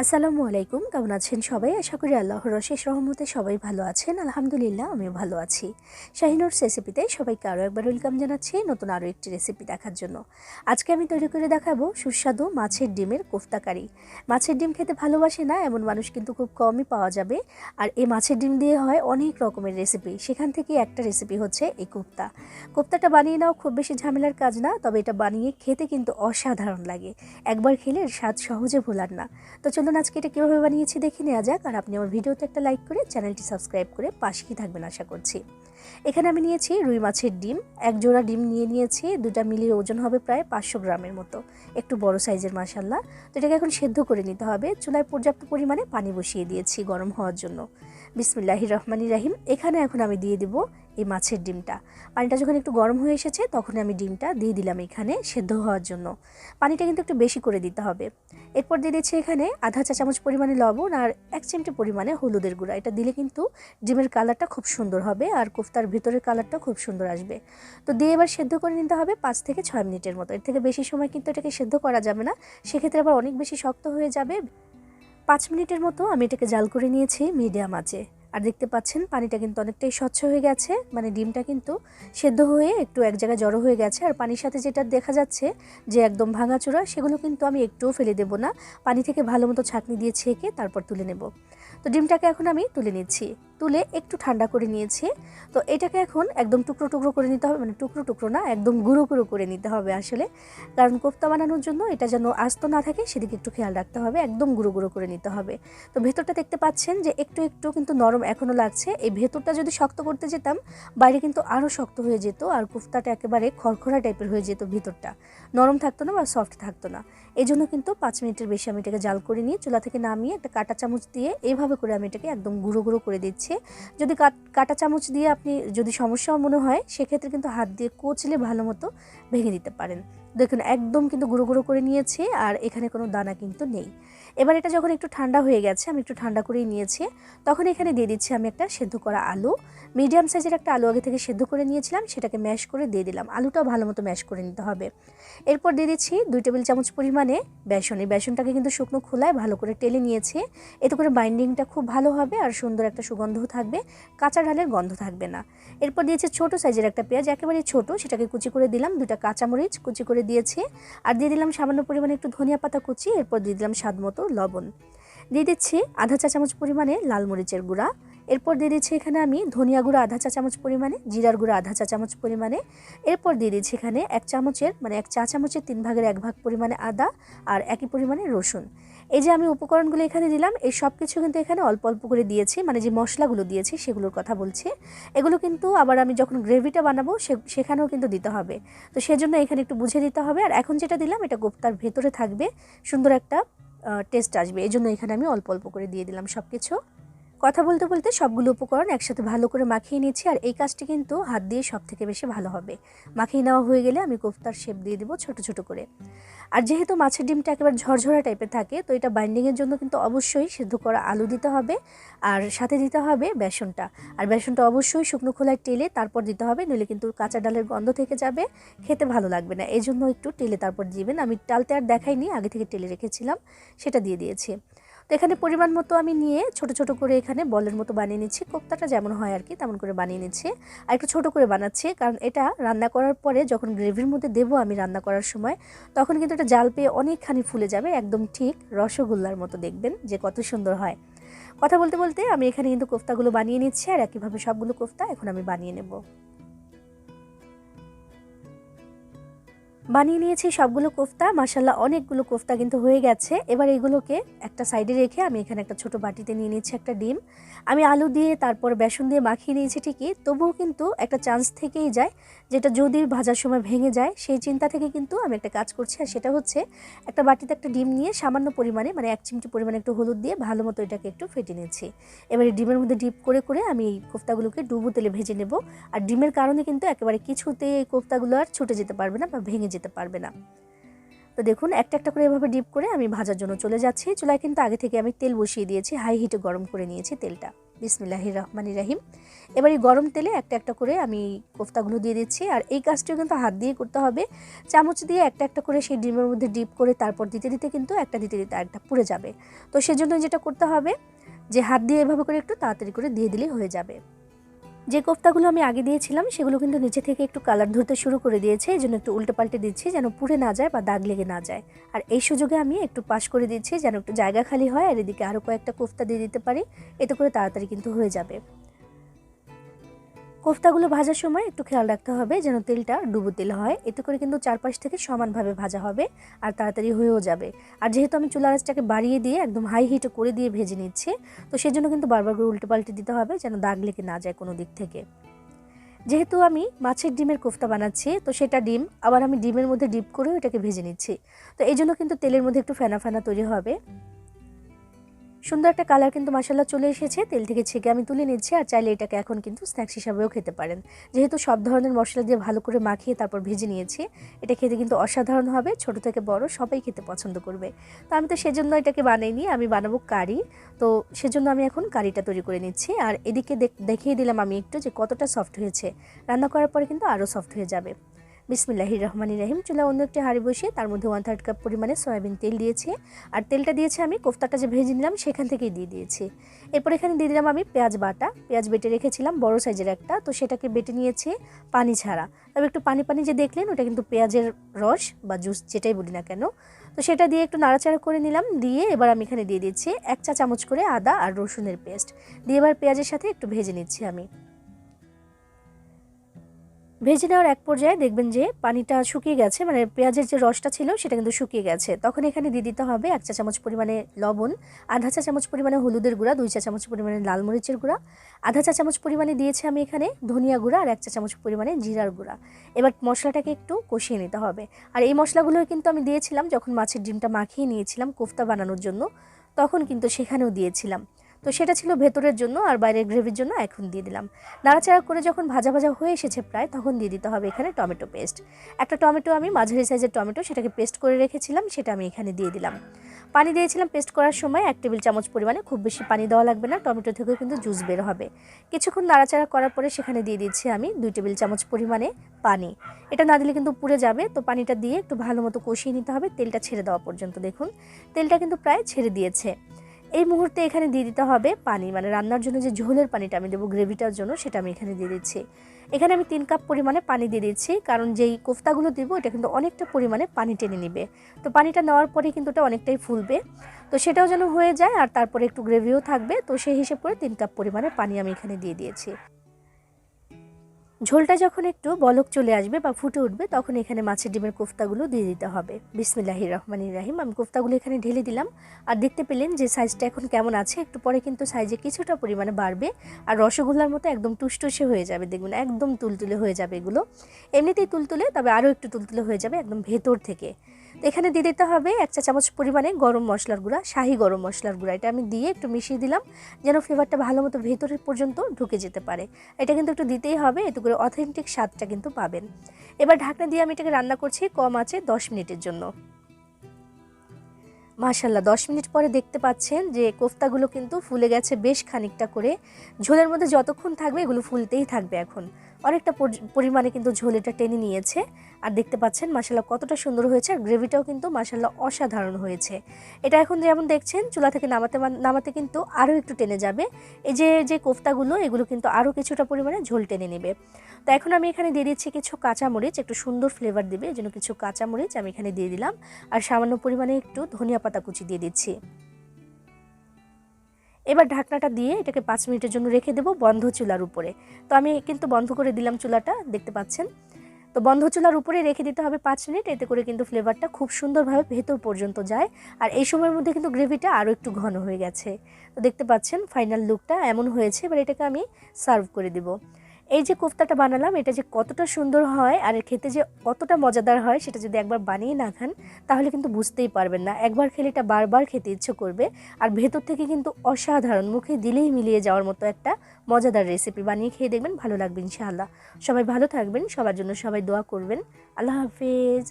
আসসালামু আলাইকুম, কেমন আছেন সবাই? আশা করি আল্লাহর অশেষ রহমতে সবাই ভালো আছেন। আলহামদুলিল্লাহ, আমিও ভালো আছি। শাহিনুর রেসিপিতে সবাইকে আরও একবার ওয়েলকাম জানাচ্ছি নতুন আরও একটি রেসিপি দেখার জন্য। আজকে আমি তৈরি করে দেখাবো সুস্বাদু মাছের ডিমের কোফতা কারি মাছের ডিম খেতে ভালোবাসে না? এমন মানুষ কিন্তু খুব কমই পাওয়া যাবে। আর এই মাছের ডিম দিয়ে হয় অনেক রকমের রেসিপি সেখান থেকে একটা রেসিপি হচ্ছে এই কোফতা। কোফতাটা বানিয়ে নাও, খুব বেশি ঝামেলার কাজ না, তবে এটা বানিয়ে খেতে কিন্তু অসাধারণ লাগে। একবার খেলে স্বাদ সহজে ভোলার না। তো চলুন আজকে এটা কীভাবে বানিয়েছি দেখে নেওয়া যাক, আর আপনি আমার ভিডিওতে একটা লাইক করে চ্যানেলটি সাবস্ক্রাইব করে পাশেই থাকবেন আশা করছি। এখানে আমি নিয়েছি রুই মাছের ডিম, এক জোড়া ডিম নিয়ে নিয়েছি, দুটা মিলিয়ে ওজন হবে প্রায় পাঁচশো গ্রামের মতো, একটু বড় সাইজের মাসাল্লা তো এটাকে এখন সেদ্ধ করে নিতে হবে, চুলায় পর্যাপ্ত পরিমাণে পানি বসিয়ে দিয়েছি গরম হওয়ার জন্য। বিসমিল্লাহির রহমানির রাহিম, এখানে এখন আমি দিয়ে দিব এই মাছের ডিমটা। পানিটা যখন একটু গরম হয়ে এসেছে তখন আমি ডিমটা দিয়ে দিলাম এখানে সেদ্ধ হওয়ার জন্য। পানিটা কিন্তু একটু বেশি করে দিতে হবে। এরপর দিয়ে দিচ্ছি এখানে আধা চা চামচ পরিমাণে লবণ আর এক চিমটি পরিমাণে হলুদের গুঁড়া। এটা দিলে কিন্তু ডিমের কালারটা খুব সুন্দর হবে আর কোফতার ভিতরের কালারটা খুব সুন্দর আসবে। তো দিয়ে এবার সেদ্ধ করে নিতে হবে পাঁচ থেকে ছয় মিনিটের মতো। এর থেকে বেশি সময় কিন্তু এটাকে সেদ্ধ করা যাবে না। সেক্ষেত্রে আবার অনেক বেশি শক্ত হয়ে যাবে। পাঁচ মিনিটের মতো আমি এটাকে জাল করে নিয়েছি মিডিয়াম আঁচে। আর দেখতে পাচ্ছেন, পানিটা কিন্তু অনেকটাই স্বচ্ছ হয়ে গেছে। মানে ডিমটা কিন্তু সেদ্ধ হয়ে একটু এক জায়গায় জড়ো হয়ে গেছে। আর পানির সাথে যেটা দেখা যাচ্ছে যে একদম ভাঙাচোরা সেগুলো কিন্তু আমি একটুও ফেলে দেব না। পানি থেকে ভালো মতো ছাঁকনি দিয়ে ছেঁকে তারপর তুলে নেব। তো ডিমটাকে এখন আমি তুলে নিচ্ছি। তুলে একটু ঠান্ডা করে নিয়েছি। তো এটাকে এখন একদম টুকরো টুকরো করে নিতে হবে মানে টুকরো টুকরো না, একদম গুঁড়ো গুঁড়ো করে নিতে হবে আসলে। কারণ কোফতা বানানোর জন্য এটা যেন আস্ত না থাকে, সেদিকে একটু খেয়াল রাখতে হবে, একদম গুঁড়ো গুঁড়ো করে নিতে হবে। তো ভেতরটা দেখতে পাচ্ছেন যে একটু একটু কিন্তু নরম এখনও লাগছে। এই ভেতরটা যদি শক্ত করতে যেতাম, বাইরে কিন্তু আরও শক্ত হয়ে যেত আর কোফতাটা একেবারে খড়খড়া টাইপের হয়ে যেত ভেতরটা। নরম থাকতো না বা সফট থাকতো না। এই জন্য কিন্তু পাঁচ মিনিটের বেশি আমি এটাকে জাল করে নিয়ে চুলা থেকে নামিয়ে একটা কাঁটা চামচ দিয়ে এইভাবে করে আমি এটাকে একদম গুঁড়ো গুঁড়ো করে দিচ্ছি। যদি কাটা চামচ দিয়ে আপনি যদি সমস্যাও মনে হয়, সেক্ষেত্রে কিন্তু হাত দিয়ে কোচলে ভালো মতো ভেঙে দিতে পারেন। দেখুন, একদম কিন্তু গুঁড়ো গুঁড়ো করে নিয়েছে আর এখানে কোনো দানা কিন্তু নেই। এবার এটা যখন একটু ঠান্ডা হয়ে গেছে, আমি একটু ঠান্ডা করেই নিয়েছি, তখন এখানে দিয়ে দিচ্ছি আমি একটা সেদ্ধ করা আলু। মিডিয়াম সাইজের একটা আলু আগে থেকে সেদ্ধ করে নিয়েছিলাম, সেটাকে ম্যাশ করে দিয়ে দিলাম। আলুটাও ভালো মতো ম্যাশ করে নিতে হবে। এরপর দিয়ে দিচ্ছি দুই টেবিল চামচ পরিমাণে বেসন। এই বেসনটাকে কিন্তু শুকনো খোলায় ভালো করে টেলে নিয়েছি। এতে করে বাইন্ডিংটা খুব ভালো হবে আর সুন্দর একটা সুগন্ধও থাকবে। কাঁচা ডালের গন্ধ থাকবে না। এরপর দিয়েছি ছোট সাইজের একটা পেঁয়াজ, একেবারে ছোট, সেটাকে কুচি করে দিলাম। দুটা কাঁচামরিচ কুচি করে দিয়েছি। আর দিয়ে দিলাম সামান্য পরিমাণে একটু ধনিয়া পাতা কুচি, এরপর দিয়ে দিলাম স্বাদ মতো লবণ। দিয়ে দিচ্ছি আধা চা চামচ পরিমাণে লাল মরিচের গুঁড়া। এরপর দিয়ে দিচ্ছি এখানে আমি ধনিয়া গুঁড়া আধা চা চামচ পরিমাণে, জিরার গুঁড়া আধা চা চামচ পরিমাণে। এরপর দিয়ে দিচ্ছি এখানে এক চামচের মানে এক চা চামচের তিন ভাগের এক ভাগ পরিমাণে আদা আর একই পরিমাণে রসুন। এই যে আমি উপকরণগুলো এখানে দিলাম, এই সব কিছু কিন্তু এখানে অল্প অল্প করে দিয়েছি মানে যে মশলাগুলো দিয়েছি সেগুলোর কথা বলছি। এগুলো কিন্তু আবার আমি যখন গ্রেভিটা বানাবো সেখানেও কিন্তু দিতে হবে। তো সেজন্য এখানে একটু বুঝে দিতে হবে। আর এখন যেটা দিলাম, এটা কোপ্তার ভেতরে থাকবে। সুন্দর একটা টেস্ট আসবে। এই জন্য এখানে আমি অল্প অল্প করে দিয়ে দিলাম সব কিছু কথা বলতে বলতে সবগুলো উপকরণ একসাথে ভালো করে মাখিয়ে নিচ্ছি, আর এই কাজটি কিন্তু হাত দিয়ে সব থেকে বেশি ভালো হবে। মাখিয়ে নেওয়া হয়ে গেলে আমি কোফতার শেপ দিয়ে দেবো ছোট ছোট করে। আর যেহেতু মাছের ডিমটা একেবারে ঝরঝরা টাইপের থাকে, তো এটা বাইন্ডিংয়ের জন্য কিন্তু অবশ্যই সেদ্ধ করা আলু দিতে হবে, আর সাথে দিতে হবে বেসনটা। আর বেসনটা অবশ্যই শুকনো খোলায় টেলে তারপর দিতে হবে, নইলে কিন্তু কাঁচা ডালের গন্ধ থেকে যাবে, খেতে ভালো লাগবে না। এই জন্য একটু টেলে তারপর দিবেন। আমি টালতে আর দেখাইনি, আগে থেকে টেলে রেখেছিলাম, সেটা দিয়ে দিয়েছি। তো এখানে পরিমাণ মতো আমি নিয়ে ছোট ছোট করে এখানে বলের মতো বানিয়ে নিচ্ছি। কোপ্তাটা যেমন হয় আর কি, তেমন করে বানিয়ে নিচ্ছি। আর একটু ছোটো করে বানাচ্ছি, কারণ এটা রান্না করার পরে যখন গ্রেভির মধ্যে দেবো আমি রান্না করার সময়, তখন কিন্তু এটা জাল পেয়ে অনেকখানি ফুলে যাবে, একদম ঠিক রসগোল্লার মতো দেখবেন যে কত সুন্দর হয়। কথা বলতে বলতে আমি এখানে কিন্তু কোফতাগুলো বানিয়ে নিচ্ছি আর একইভাবে সবগুলো কোফতা এখন আমি বানিয়ে নেব। বানিয়ে নিয়েছি সবগুলো কোফতা। মাসাল্লাহ অনেকগুলো কোফতা কিন্তু হয়ে গেছে। এবার এগুলোকে একটা সাইডে রেখে আমি এখানে একটা ছোট বাটিতে নিয়ে নিয়েছি একটা ডিম। আমি আলু দিয়ে, তারপর বেসন দিয়ে মাখিয়ে নিয়েছি ঠিকই। তবুও কিন্তু একটা চান্স থেকেই যায়, যেটা যদি ভাজার সময় ভেঙে যায়, সেই চিন্তা থেকে কিন্তু আমি একটা কাজ করছি। আর সেটা হচ্ছে, একটা বাটিতে একটা ডিম নিয়ে সামান্য পরিমাণে মানে এক চিমটি পরিমাণে একটু হলুদ দিয়ে ভালো মতো এটাকে একটু ফেটে নিয়েছি। এবারে ডিমের মধ্যে ডিপ করে করে আমি এই কোফতাগুলোকে ডুবো তেলে ভেজে নেব। আর ডিমের কারণে কিন্তু একেবারে কিছুতে এই কোফতাগুলো আর ছুটে যেতে পারবে না বা ভেঙে যেতে পারবে না। তো দেখুন, একটা একটা করে এভাবে ডিপ করে আমি ভাজার জন্য চলে যাচ্ছি। চুলায় কিন্তু আগে থেকে আমি তেল বসিয়ে দিয়েছি, হাই হিটে গরম করে নিয়েছি তেলটা। বিসমিল্লাহ রহমান রাহিম। এবার এই গরম তেলে একটা একটা করে আমি কোফতাগুলো দিয়ে দিচ্ছি। আর এই কাজটিও কিন্তু হাত দিয়ে করতে হবে। চামচ দিয়ে একটা একটা করে সেই ডিমের মধ্যে ডিপ করে তারপর দিতে দিতে কিন্তু একটা, দিতে দিতে একটা পুড়ে যাবে। তো সেজন্য যেটা করতে হবে, যে হাত দিয়ে এভাবে করে একটু তাড়াতাড়ি করে দিয়ে দিলেই হয়ে যাবে। যে কোফতাগুলো আমি আগে দিয়েছিলাম, সেগুলো কিন্তু নিচে থেকে একটু কালার ধরতে শুরু করে দিয়েছে, এই একটু উল্টে পাল্টে দিচ্ছি যেন পুড়ে না যায় বা দাগ লেগে না যায়। আর এই সুযোগে আমি একটু পাশ করে দিচ্ছি যেন একটু জায়গা খালি হয়, আর এদিকে আরও কয়েকটা কোফতা দিয়ে দিতে পারি, এতে করে তাড়াতাড়ি কিন্তু হয়ে যাবে। কোফতাগুলো ভাজার সময় একটু খেয়াল রাখতে হবে যেন তেলটা ডুবো তেল হয়। এতে করে কিন্তু চারপাশ থেকে সমানভাবে ভাজা হবে আর তাড়াতাড়ি হয়েও যাবে। আর যেহেতু আমি চুলা আঁচটাকে বাড়িয়ে দিয়ে একদম হাই হিটে করে দিয়ে ভেজে নিচ্ছি, তো সেজন্য কিন্তু বারবার করে উল্টে পাল্টে দিতে হবে যেন দাগ লেগে না যায় কোনো দিক থেকে। যেহেতু আমি মাছের ডিমের কোফতা বানাচ্ছি, তো সেটা ডিম, আবার আমি ডিমের মধ্যে ডিপ করেও এটাকে ভেজে নিচ্ছি। তো এই জন্য কিন্তু তেলের মধ্যে একটু ফেনা ফেনা তৈরি হবে। সুন্দর একটা কালার কিন্তু মশলা চলে এসেছে। তেল থেকে ছেঁকে আমি তুলে নিচ্ছি আর চাইলে এটাকে এখন কিন্তু স্ন্যাক্স হিসাবেও খেতে পারেন। যেহেতু সব ধরনের মশলা দিয়ে ভালো করে মাখিয়ে তারপর ভেজে নিয়েছি, এটা খেতে কিন্তু অসাধারণ হবে, ছোট থেকে বড় সবাই খেতে পছন্দ করবে। তো আমি তো সেজন্য এটাকে বানাইনি, আমি বানাবো কারি। তো সেজন্য আমি এখন কারিটা তৈরি করে নিচ্ছি। আর এদিকে দেখিয়ে দিলাম আমি একটু যে কতটা সফট হয়েছে। রান্না করার পরে কিন্তু আরও সফট হয়ে যাবে। বিসমিল্লাহির রহমানির রাহিম। চুলা অন্য একটি হাঁড়ি বসিয়ে তার মধ্যে ওয়ান থার্ড কাপ পরিমাণে সয়াবিন তেল দিয়েছি। আর তেলটা দিয়েছি আমি কোফতাটা যে ভেজে নিলাম সেখান থেকেই দিয়ে দিয়েছি। এরপর এখানে দিয়ে দিলাম আমি পেঁয়াজ বাটা। পেঁয়াজ বেটে রেখেছিলাম, বড় সাইজের একটা। তো সেটাকে বেটে নিয়েছি পানি ছাড়া। তবে একটু পানি পানি যে দেখলেন, ওটা কিন্তু পেঁয়াজের রস বা জুস যেটাই বলি না কেন। তো সেটা দিয়ে একটু নাড়াচাড়া করে নিলাম। দিয়ে এবার আমি এখানে দিয়ে দিচ্ছি এক চা চামচ করে আদা আর রসুনের পেস্ট। দিয়ে এবার পেঁয়াজের সাথে একটু ভেজে নিচ্ছি আমি। ভেজে নেওয়ার এক পর্যায়ে দেখবেন যে পানিটা শুকিয়ে গেছে মানে পেঁয়াজের যে রসটা ছিল সেটা কিন্তু শুকিয়ে গেছে। তখন এখানে দিয়ে দিতে হবে এক চা চামচ পরিমাণে লবণ, আধা চা চামচ পরিমাণে হলুদের গুঁড়া, দুই চা চামচ পরিমাণে লাল মরিচের গুঁড়া, আধা চা চামচ পরিমাণে দিয়েছি আমি এখানে ধনিয়া গুঁড়া আর এক চা চামচ পরিমাণে জিরার গুঁড়া। এবার মশলাটাকে একটু কষিয়ে নিতে হবে। আর এই মশলাগুলো কিন্তু আমি দিয়েছিলাম যখন মাছের ডিমটা মাখিয়ে নিয়েছিলাম কোফতা বানানোর জন্য, তখন কিন্তু সেখানেও দিয়েছিলাম। তো সেটা ছিল ভেতরের জন্য আর বাইরের গ্রেভির জন্য এখন দিয়ে দিলাম। নাড়াচাড়া করে যখন ভাজা ভাজা হয়ে এসেছে প্রায়, তখন দিয়ে দিতে হবে এখানে টমেটো পেস্ট। একটা টমেটো আমি মাঝারি সাইজের টমেটো সেটাকে পেস্ট করে রেখেছিলাম, সেটা আমি এখানে দিয়ে দিলাম। পানি দিয়েছিলাম পেস্ট করার সময় এক টেবিল চামচ পরিমাণে, খুব বেশি পানি দেওয়া লাগবে না, টমেটো থেকেও কিন্তু জুস বের হবে। কিছুক্ষণ নাড়াচাড়া করার পরে সেখানে দিয়ে দিচ্ছি আমি দুই টেবিল চামচ পরিমাণে পানি। এটা না দিলে কিন্তু পুড়ে যাবে, তো পানিটা দিয়ে একটু ভালো মতো কষিয়ে নিতে হবে, তেলটা ছেড়ে দেওয়া পর্যন্ত দেখুন। তেলটা কিন্তু প্রায় ছেড়ে দিয়েছে। এই মুহূর্তে এখানে দিয়ে দিতে হবে পানি। মানে রান্নার জন্য যে ঝোলের পানিটা আমি দেবো গ্রেভিটার জন্য, সেটা আমি এখানে দিয়ে দিচ্ছি। এখানে আমি তিন কাপ পরিমাণে পানি দিয়ে দিচ্ছি, কারণ যেই কোফতাগুলো দিব, এটা কিন্তু অনেকটা পরিমাণে পানি টেনে নেবে। তো পানিটা নেওয়ার পরে কিন্তু ওটা অনেকটাই ফুলবে। তো সেটাও যেন হয়ে যায়, আর তারপরে একটু গ্রেভিও থাকবে। তো সেই হিসেব করে তিন কাপ পরিমাণে পানি আমি এখানে দিয়ে দিয়েছি। ঝোলটা যখন একটু বলক চলে আসবে বা ফুটে উঠবে, তখন এখানে মাছের ডিমের কোফতাগুলো দিয়ে দিতে হবে। বিসমিল্লাহির রহমান রাহিম। আমি কোফতাগুলো এখানে ঢেলে দিলাম। আর দেখতে পেলেন যে সাইজটা এখন কেমন আছে। একটু পরে কিন্তু সাইজে কিছুটা পরিমাণে বাড়বে। আর রসগোল্লার মতো একদম টুসটুসে হয়ে যাবে। দেখবেন একদম তুলতুলে হয়ে যাবে এগুলো। এমনিতেই তুলতুলে, তবে আরও একটু তুলতুলে হয়ে যাবে একদম ভেতর থেকে। এখানে দিয়ে দিতে হবে এক চা চামচ পরিমাণে গরম মশলার গুঁড়া, শাহি গরম মশলার গুঁড়া। এটা আমি দিয়ে একটু মিশিয়ে দিলাম, যেন ফ্লেভারটা ভালো মতো ভেতরের পর্যন্ত ঢুকে যেতে পারে। এটা কিন্তু একটু দিতেই হবে, এতে করে অথেন্টিক স্বাদটা কিন্তু পাবেন। এবার ঢাকনা দিয়ে আমি এটাকে রান্না করছি কম আছে দশ মিনিটের জন্য। মাশাল্লাহ দশ মিনিট পরে দেখতে পাচ্ছেন যে কোফতাগুলো কিন্তু ফুলে গেছে বেশ খানিকটা করে। ঝোলের মধ্যে যতক্ষণ থাকবে এগুলো ফুলতেই থাকবে এখন। অনেকটা পরিমাণে কিন্তু ঝোল এটা টেনে নিয়েছে। আর দেখতে পাচ্ছেন মাসাল্লাহ কতটা সুন্দর হয়েছে। আর গ্রেভিটাও কিন্তু মাসাল্লাহ অসাধারণ হয়েছে। এটা এখন যেমন দেখছেন, চুলা থেকে নামাতে নামাতে কিন্তু আরও একটু টেনে যাবে। এই যে যে কোফতাগুলো, এগুলো কিন্তু আরও কিছুটা পরিমাণে ঝোল টেনে নেবে। তো এখন আমি এখানে দিয়ে দিচ্ছি কিছু কাঁচামরিচ, একটু সুন্দর ফ্লেভার দেবে এই জন্য কিছু কাঁচামরিচ আমি এখানে দিয়ে দিলাম। আর সামান্য পরিমাণে একটু ধনিয়া পাতা কুচি দিয়ে দিচ্ছি। এবার ঢাকনাটা দিয়ে এটাকে পাঁচ মিনিটের জন্য রেখে দেবো বন্ধ চুলার উপরে। তো আমি কিন্তু বন্ধ করে দিলাম চুলাটা, দেখতে পাচ্ছেন? তো বন্ধ চুলার উপরে রেখে দিতে হবে পাঁচ মিনিট, এতে করে কিন্তু ফ্লেভারটা খুব সুন্দরভাবে ভেতর পর্যন্ত যায়। আর এই সময়ের মধ্যে কিন্তু গ্রেভিটা আরও একটু ঘন হয়ে গেছে। তো দেখতে পাচ্ছেন, ফাইনাল লুকটা এমন হয়েছে, এবার এটাকে আমি সার্ভ করে দেবো। এই যে কোফতাটা বানালাম, এটা যে কতটা সুন্দর হয় আর খেতে যে কতটা মজাদার হয় সেটা যদি একবার বানিয়ে না খান, তাহলে কিন্তু বুঝতেই পারবেন না। একবার খেলে এটা বারবার খেতে ইচ্ছে করবে। আর ভেতর থেকে কিন্তু অসাধারণ, মুখে দিলেই মিলিয়ে যাওয়ার মতো একটা মজাদার রেসিপি বানিয়ে খেয়ে দেখবেন, ভালো লাগবে ইনশাআল্লাহ। সবাই ভালো থাকবেন, সবার জন্য সবাই দোয়া করবেন। আল্লাহ হাফেজ।